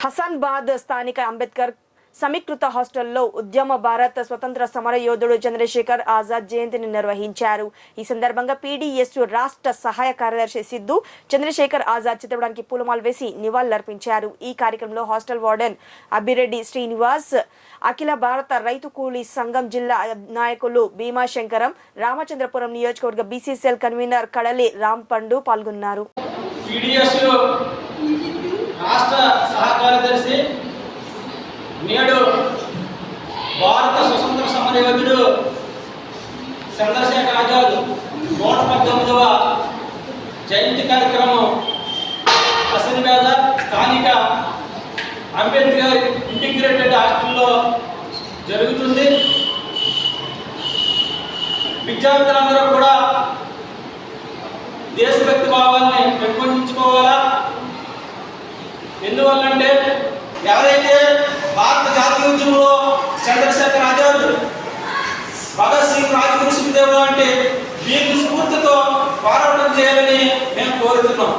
హసన్బాద్ స్థానిక అంబేద్కర్ సమీకృత హాస్టల్లో ఉద్యమ భారత్ స్వతంత్ర సమర యోధుడు చంద్రశేఖర్ ఆజాద్ జయంతిని నిర్వహించారు. ఈ సందర్భంగా పీడీఎస్ రాష్ట్ర సహాయ కార్యదర్శి సిద్ధు చంద్రశేఖర్ ఆజాద్ చిత్రపటానికి పూలమాలు వేసి నివాళులర్పించారు. ఈ కార్యక్రమంలో హాస్టల్ వార్డెన్ అభిరెడ్డి శ్రీనివాస్ అఖిల భారత రైతు కూలీ సంఘం జిల్లా నాయకులు భీమాశంకరం రామచంద్రపురం నియోజకవర్గ బీసీసీఎల్ కన్వీనర్ కడలి రాంపండు పాల్గొన్నారు. రాష్ట్ర సహకార్యదర్శి నేడు భారత స్వతంత్ర సమరయోధుడు చంద్రశేఖర్ ఆజాద్ నూట పద్దెనిమిదవ జయంతి కార్యక్రమం అసలు స్థానిక అంబేద్కర్ ఇంటిగ్రేటెడ్ హాస్టల్లో జరుగుతుంది. విద్యార్థులందరూ కూడా దేశభక్తి భావాల్ని పెంపొందించుకోవాలా? ఎందువల్లంటే ఎవరైతే భారత జాతీయ ఉద్యమంలో చంద్రశేఖర్ ఆజాద్ భగత్ సింగ్ రాజగురు దేవుడు అంటే వీరి స్ఫూర్తితో పోరాటం చేయాలని మేము కోరుతున్నాం.